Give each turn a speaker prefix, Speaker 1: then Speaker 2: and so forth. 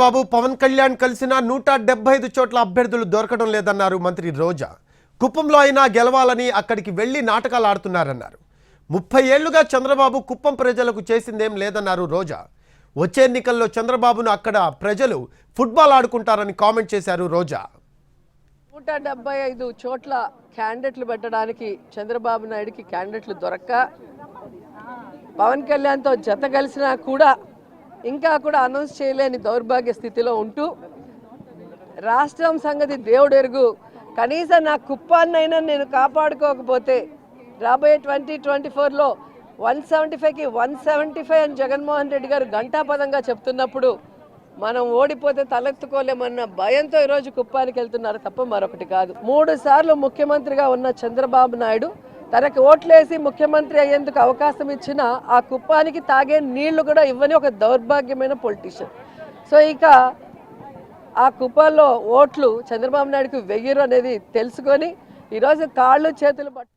Speaker 1: బాబు పవన్ కళ్యాణ్ కలిసిన నూట డెబ్బై ఐదు చోట్ల అభ్యర్థులు దొరకడం లేదన్నారు మంత్రి రోజా. కుప్పంలో అయినా గెలవాలని అక్కడికి వెళ్ళి నాటకాలు ఆడుతున్నారన్నారు. ముప్పై ఏళ్ళుగా చంద్రబాబు కుప్పం ప్రజలకు చేసిందేం లేదన్నారు రోజా. వచ్చే ఎన్నికల్లో చంద్రబాబును అక్కడ ప్రజలు ఫుట్బాల్ ఆడుకుంటారని కామెంట్ చేశారు రోజా.
Speaker 2: నూట డెబ్బై ఐదు చోట్ల క్యాండిడేట్లు పెట్టడానికి చంద్రబాబు నాయుడుకి క్యాండిడేట్లు దొరక్క. పవన్ కళ్యాణ్తో జత కలిసినా కూడా ఇంకా కూడా అనౌన్స్ చేయలేని దౌర్భాగ్య స్థితిలో ఉంటూ రాష్ట్రం సంగతి దేవుడు ఎరుగు కనీసం నా కుప్పాన్నైనా నేను కాపాడుకోకపోతే రాబోయే ట్వంటీ ట్వంటీ ఫోర్లో వన్ సెవెంటీ ఫైవ్కి వన్ సెవెంటీ ఫైవ్ అని జగన్మోహన్ రెడ్డి గారు ఘంటాపదంగా చెప్తున్నప్పుడు మనం ఓడిపోతే తలెత్తుకోలేమన్న భయంతో ఈరోజు కుప్పానికి వెళ్తున్నారు తప్ప మరొకటి కాదు. మూడు సార్లు ముఖ్యమంత్రిగా ఉన్న చంద్రబాబు నాయుడు తనకి ఓట్లేసి ముఖ్యమంత్రి అయ్యేందుకు అవకాశం ఇచ్చిన ఆ కుప్పానికి తాగే నీళ్ళు కూడా ఇవ్వని ఒక దౌర్భాగ్యమైన పొలిటీషియన్. సో ఇక ఆ కుప్పలో ఓట్లు చంద్రబాబు నాయుడుకు వెయ్యరు అనేది తెలుసుకొని ఈరోజు కాళ్ళు చేతులు పట్టు